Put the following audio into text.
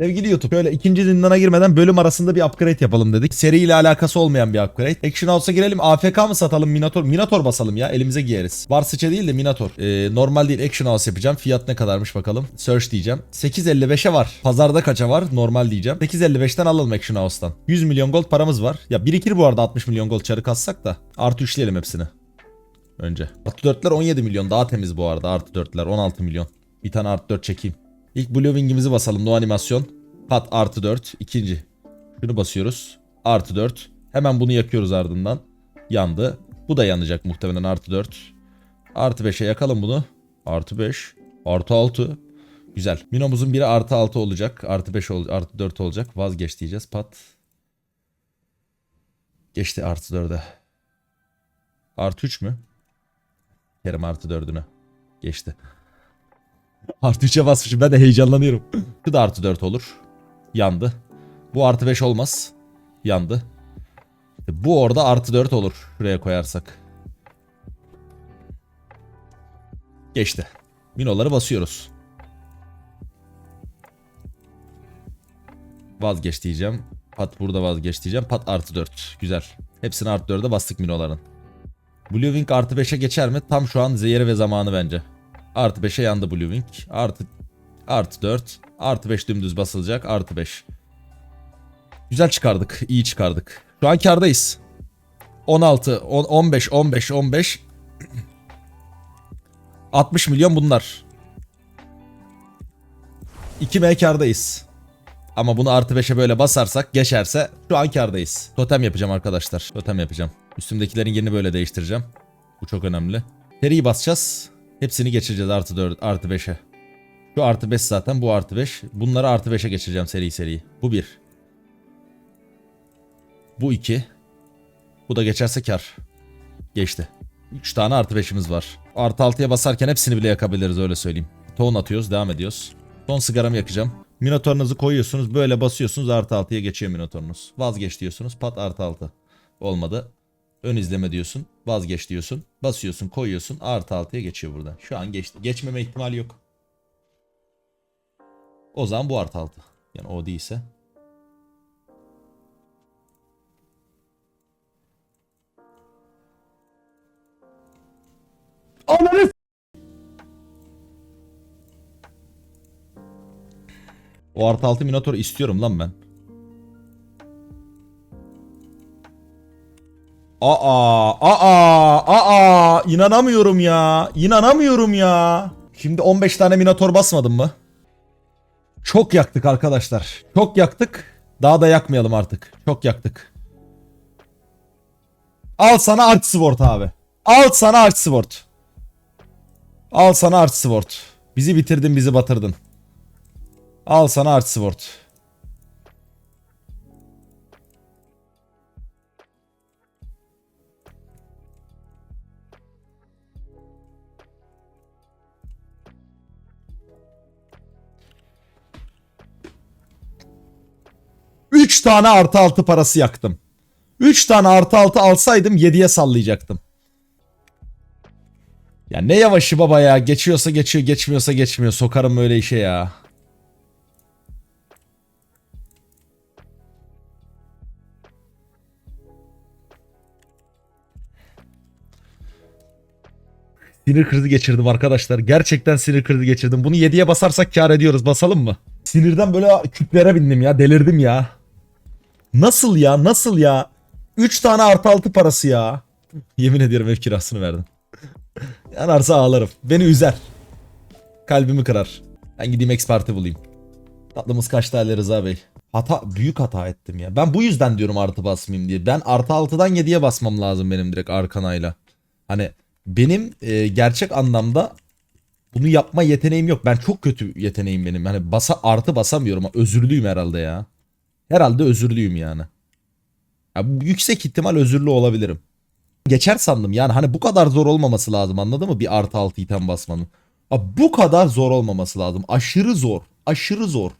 Sevgili YouTube şöyle ikinci zindana girmeden bölüm arasında bir upgrade yapalım dedik. Seri ile alakası olmayan bir upgrade. Action House'a girelim AFK mı satalım Minator? Minator basalım ya elimize giyeriz. Var sıça değil de Minator. Ee, normal değil Action House yapacağım. Fiyat ne kadarmış bakalım. Search diyeceğim. 8.55'e var. Pazarda kaça var? Normal diyeceğim. 8.55'ten alalım Action House'tan. 100 milyon gold paramız var. Ya birikir bu arada 60 milyon gold çarı kassak da. Artı üçleyelim hepsini. Önce. Artı 4'ler 17 milyon. Daha temiz bu arada. Artı 4'ler 16 milyon. Bir tane artı 4 çekeyim. İlk Blue Wing'imizi basalım. No animasyon. Pat artı 4. İkinci. Şunu basıyoruz. Artı 4. Hemen bunu yakıyoruz ardından. Yandı. Bu da yanacak muhtemelen artı 4. Artı 5'e yakalım bunu. Artı 5. Artı 6. Güzel. Minomuzun biri artı 6 olacak. Artı 5 ol artı 4 olacak. Vazgeç diyeceğiz. Pat. Geçti artı 4'e. Artı 3 mü? Kerim artı 4'ünü. Geçti. Artı 3'e basmışım. Ben de heyecanlanıyorum. Şu da artı 4 olur. Yandı. Bu artı 5 olmaz. Yandı. Bu orada artı 4 olur. Şuraya koyarsak. Geçti. Minoları basıyoruz. Vazgeç diyeceğim. Pat burada vazgeç diyeceğim. Pat artı 4. Güzel. Hepsini artı 4'e bastık minoların. Blue Wing artı 5'e geçer mi? Tam şu an zehiri ve zamanı bence. Artı 5'e yandı Blue Wing. Artı, artı 4. Artı 5 dümdüz basılacak. Artı 5. Güzel çıkardık. iyi çıkardık. Şu an kardayız. 16, 10, 15, 15, 15. 60 milyon bunlar. 2M kardayız. Ama bunu artı 5'e böyle basarsak geçerse şu an kardayız. Totem yapacağım arkadaşlar. Totem yapacağım. Üstümdekilerin yerini böyle değiştireceğim. Bu çok önemli. Seriyi basacağız. Hepsini geçireceğiz artı 4, artı 5'e. Şu artı 5 zaten bu artı 5. Bunları artı 5'e geçireceğim seri seri. Bu 1. Bu 2. Bu da geçerse kar. Geçti. 3 tane artı 5'imiz var. Artı 6'ya basarken hepsini bile yakabiliriz öyle söyleyeyim. Tohum atıyoruz devam ediyoruz. Son sigaramı yakacağım. Minotorunuzu koyuyorsunuz böyle basıyorsunuz artı 6'ya geçiyor minotorunuz. Vazgeç diyorsunuz pat artı 6. Olmadı. Ön izleme diyorsun. Vazgeç diyorsun. Basıyorsun koyuyorsun artı 6'ya geçiyor burada. Şu an geçti. Geçmeme ihtimali yok. O zaman bu artı 6. Yani o değilse. Ananı O artı 6 Minotaur istiyorum lan ben. Aa, aa, aa, inanamıyorum ya. İnanamıyorum ya. Şimdi 15 tane Minotaur basmadım mı? Çok yaktık arkadaşlar. Çok yaktık. Daha da yakmayalım artık. Çok yaktık. Al sana Arch Sword abi. Al sana Arch Sword. Al sana Arch Sword. Bizi bitirdin bizi batırdın. Al sana Arch Sword. Üç tane artı altı parası yaktım. Üç tane artı altı alsaydım 7'ye sallayacaktım. Ya ne yavaşı baba ya. Geçiyorsa geçiyor, geçmiyorsa geçmiyor. Sokarım öyle işe ya. Sinir krizi geçirdim arkadaşlar. Gerçekten sinir krizi geçirdim. Bunu 7'ye basarsak kar ediyoruz. Basalım mı? Sinirden böyle küplere bindim ya. Delirdim ya. Nasıl ya? Nasıl ya? 3 tane artı altı parası ya. Yemin ediyorum ev kirasını verdim. Yanarsa ağlarım. Beni üzer. Kalbimi kırar. Ben gideyim expert'i bulayım. Tatlımız kaç tane Rıza Bey? Hata, büyük hata ettim ya. Ben bu yüzden diyorum artı basmayayım diye. Ben artı 6'dan 7'ye basmam lazım benim direkt arkanayla. Hani benim e, gerçek anlamda bunu yapma yeteneğim yok. Ben çok kötü yeteneğim benim. Hani basa artı basamıyorum. Özürlüyüm herhalde ya. Herhalde özürlüyüm yani. Ya, yüksek ihtimal özürlü olabilirim. Geçer sandım yani hani bu kadar zor olmaması lazım anladın mı bir artı altı item basmanın. Abi bu kadar zor olmaması lazım. Aşırı zor. Aşırı zor.